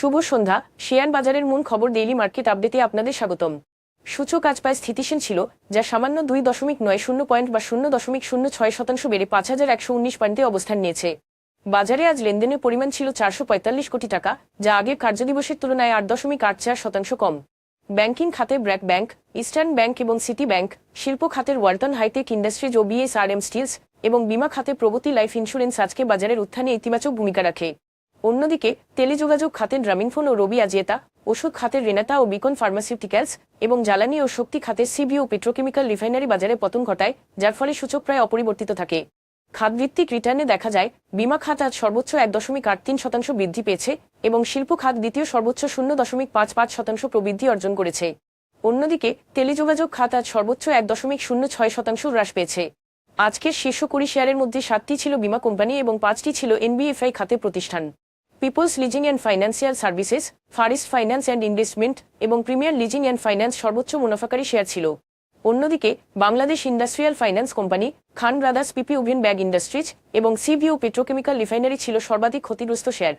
শুভ সন্ধ্যা। Share বাজারের মূল খবর ডেইলি মার্কেট আপডেটে আপনাদের স্বাগতম। সূচক আজ প্রায় স্থিতিশীল ছিল, যা সামান্য দুই দশমিক নয় শূন্য পয়েন্ট বা শূন্য দশমিক শূন্য ছয় শতাংশ বেড়ে পাঁচ হাজার একশো উনিশ পয়েন্টে অবস্থান নিয়েছে। বাজারে আজ লেনদেনের পরিমাণ ছিল চারশো পঁয়তাল্লিশ কোটি টাকা, যা আগের কার্যদিবসের তুলনায় আট দশমিক আট চার শতাংশ কম। ব্যাংকিং খাতে ব্র্যাক ব্যাংক ইস্টার্ন ব্যাংক এবং সিটি ব্যাংক শিল্প খাতের ওয়ার্টন হাইটেক ইন্ডাস্ট্রিজ ও বিএসআরএম স্টিলস এবং বিমা খাতে প্রগতি লাইফ ইন্স্যুরেন্স আজকে বাজারের উত্থানে ইতিবাচক ভূমিকা রাখে। অন্যদিকে, টেলিযোগাযোগ খাতের গ্রামীণফোন ও রবি আজিয়েতা, ওষুধ খাতের রেনাতা ও বিকন ফার্মাসিউটিক্যালস এবং জ্বালানি ও শক্তি খাতের সিবি ও পেট্রোকেমিক্যাল রিফাইনারি বাজারে পতন ঘটায়, যার ফলে সূচক প্রায় অপরিবর্তিত থাকে। খাতভিত্তিক রিটার্নে দেখা যায়, বিমা খাত আজ সর্বোচ্চ এক দশমিক আট তিন শতাংশ বৃদ্ধি পেয়েছে এবং শিল্প খাত দ্বিতীয় সর্বোচ্চ শূন্য দশমিক পাঁচ পাঁচ শতাংশ প্রবৃদ্ধি অর্জন করেছে। অন্যদিকে, টেলিযোগাযোগ খাত আজ সর্বোচ্চ এক দশমিক শূন্য ছয় শতাংশ হ্রাস পেয়েছে। আজকের শীর্ষ কুড়ি শেয়ারের মধ্যে সাতটি ছিল বিমা কোম্পানি এবং পাঁচটি ছিল এনবিএফআই খাতে প্রতিষ্ঠান। Peoples leasing and financial services first finance and investment এবং প্রিমিয়ার লিজিং অ্যান্ড ফাইন্যান্স সর্বোচ্চ মুনাফাকারী শেয়ার ছিল। অন্যদিকে, Bangladesh industrial finance company Khan brothers PP woven bag industries এবং সিভিও পেট্রোকেমিক্যাল রিফাইনারি ছিল সর্বাধিক ক্ষতিগ্রস্ত শেয়ার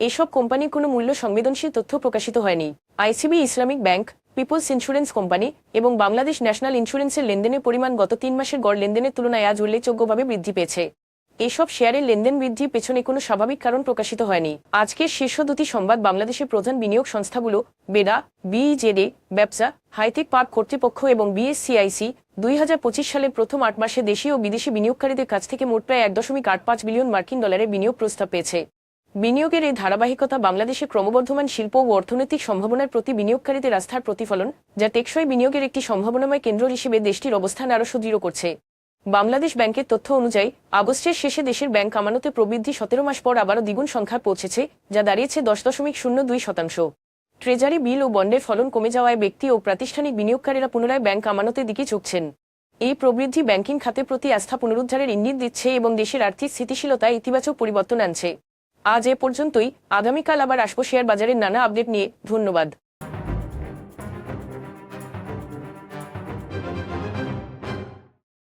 এসব কোম্পানির কোনো মূল্য সংবেদনশীল তথ্য প্রকাশিত হয়নি। ICB Islamic bank peoples insurance company এবং বাংলাদেশ ন্যাশনাল ইন্স্যুরেন্সের লেনদেনের পরিমাণ গত তিন মাসের গড় লেনদেনের তুলনায় আজ উল্লেখযোগ্যভাবে বৃদ্ধি পেয়েছে। এসব শেয়ারের লেনদেন বৃদ্ধির পেছনে কোনো স্বাভাবিক কারণ প্রকাশিত হয়নি। আজকের শীর্ষ দুটি সংবাদ বাংলাদেশের প্রধান বিনিয়োগ সংস্থাগুলো, বেদা বিজেডে ব্যবসা, হাইটেক পার্ক কর্তৃপক্ষ এবং বিএসসিআইসি, দুই হাজার পঁচিশ সালের প্রথম আট মাসে দেশি ও বিদেশি বিনিয়োগকারীদের কাছ থেকে মোট প্রায় এক দশমিক আট পাঁচ বিলিয়ন মার্কিন ডলারের বিনিয়োগ প্রস্তাব পেয়েছে। বিনিয়োগের এই ধারাবাহিকতা বাংলাদেশে ক্রমবর্ধমান শিল্প ও অর্থনৈতিক সম্ভাবনার প্রতি বিনিয়োগকারীদের আস্থার প্রতিফলন, যা টেকসই বিনিয়োগের একটি সম্ভাবনাময় কেন্দ্র হিসেবে দেশটির অবস্থান আরও সুদৃঢ় করছে। বাংলাদেশ ব্যাংকের তথ্য অনুযায়ী, আগস্টের শেষে দেশের ব্যাংক আমানতে প্রবৃদ্ধি সতেরো মাস পর আবারও দ্বিগুণ সংখ্যায় পৌঁছেছে, যা দাঁড়িয়েছে দশ দশমিক শূন্য দুই শতাংশ। ট্রেজারি বিল ও বন্ডের ফলন কমে যাওয়ায় ব্যক্তি ও প্রাতিষ্ঠানিক বিনিয়োগকারীরা পুনরায় ব্যাংক আমানতের দিকে ঝুঁকছেন। এই প্রবৃদ্ধি ব্যাংকিং খাতের প্রতি আস্থা পুনরুদ্ধারের ইঙ্গিত দিচ্ছে এবং দেশের আর্থিক স্থিতিশীলতায় ইতিবাচক পরিবর্তন আনছে। আজ এ পর্যন্তই। আগামীকাল আবার আসব শেয়ার বাজারের নানা আপডেট নিয়ে। ধন্যবাদ।